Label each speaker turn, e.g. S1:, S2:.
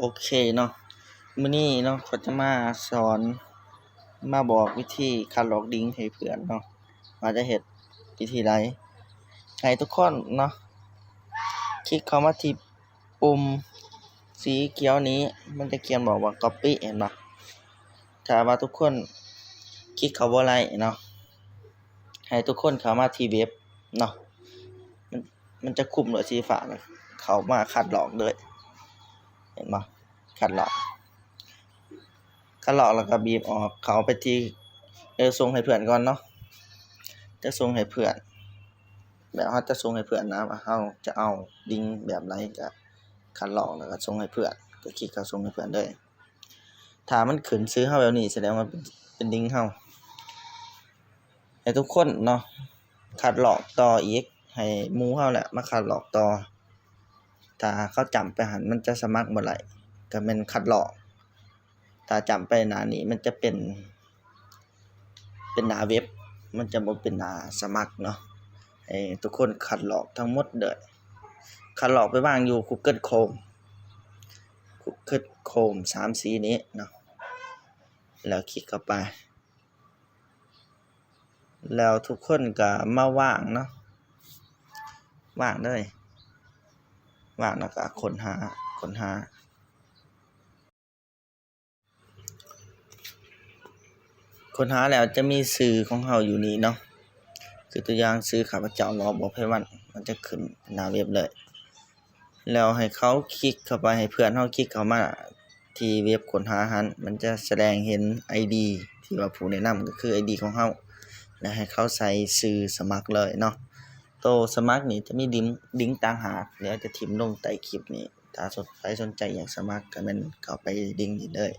S1: โอเคเนาะมื้อนี้เนาะก็จะมาสอนมาบอกวิธีคัดลอกลิงให้เพื่อนเนาะว่าจะเฮ็ดวิธีใดให้ทุกคนเนาะคลิกเข้ามาที่ปุ่มสีเขียวนี้ มันจะเขียนบอกว่า copy เห็นบ่ถ้าว่าทุกคนคลิกเข้าบ่ได้เนาะให้ทุกคนเข้ามาที่เว็บเนาะมันมันจะคุมด้วยสีฟ้านะเข้ามาคัดลอกเลย เห็นบ่คัดหลอกคัดหลอกแล้วก็บีบออกเขาไปที่เออส่งให้เพื่อนก่อนเนาะจะส่งให้เพื่อนแบบเราจะส่งให้เพื่อนนะเราจะเอาลิงแบบไหนก็คัดหลอกแล้วก็ส่งให้เพื่อนก็คลิกเขาส่งให้เพื่อนเลยถ้ามันขึ้นซื้อเฮาแบบนี้แสดงว่าเป็นเป็นลิงก์เฮาให้ทุกคนเนาะคัดหลอกต่ออีกให้มู่เฮาแหละมาคัดหลอกต่อ ถ้าเขาจำไปหันมันจะสมัครบ่ไหร่ก็แม่นคัดหลอกถ้าจำไปหน้านี้มันจะเป็น เป็นหน้าเว็บ มันจะบ่เป็นหน้าสมัครเนาะให้ทุกคนคัดหลอกทั้งหมดเด้อคัดหลอกไปวางอยู่ Google Chrome Google Chrome สามสีนี้เนาะแล้วคลิกเข้าไป แล้วทุกคนก็มาว่างเนาะว่างเลย ว่างแล้วก็ค้นหาค้นหา ค้นหาแล้วจะมีสื่อของเราอยู่นี่เนาะคือตัวอย่างสื่อข้าพเจ้ารอบอไพวันมันจะขึ้นหน้าเว็บเลย แล้วให้เขาคลิกเข้าไปให้เพื่อนเขาคลิกเข้ามาที่เว็บค้นหาหันมันจะแสดงเห็น ID ที่ว่าผู้แนะนำก็คือ ID ของเราแล้วให้เขาใส่ชื่อสมัครเลยเนาะ โตสมาร์ทนี่จะมีลิงลิงต่างหากเดี๋ยวจะทิมลงใต้คลิปนี้ ถ้าสนใครสนใจอยากสมัครก็แม่นเข้าไปลิงก์นี้เลย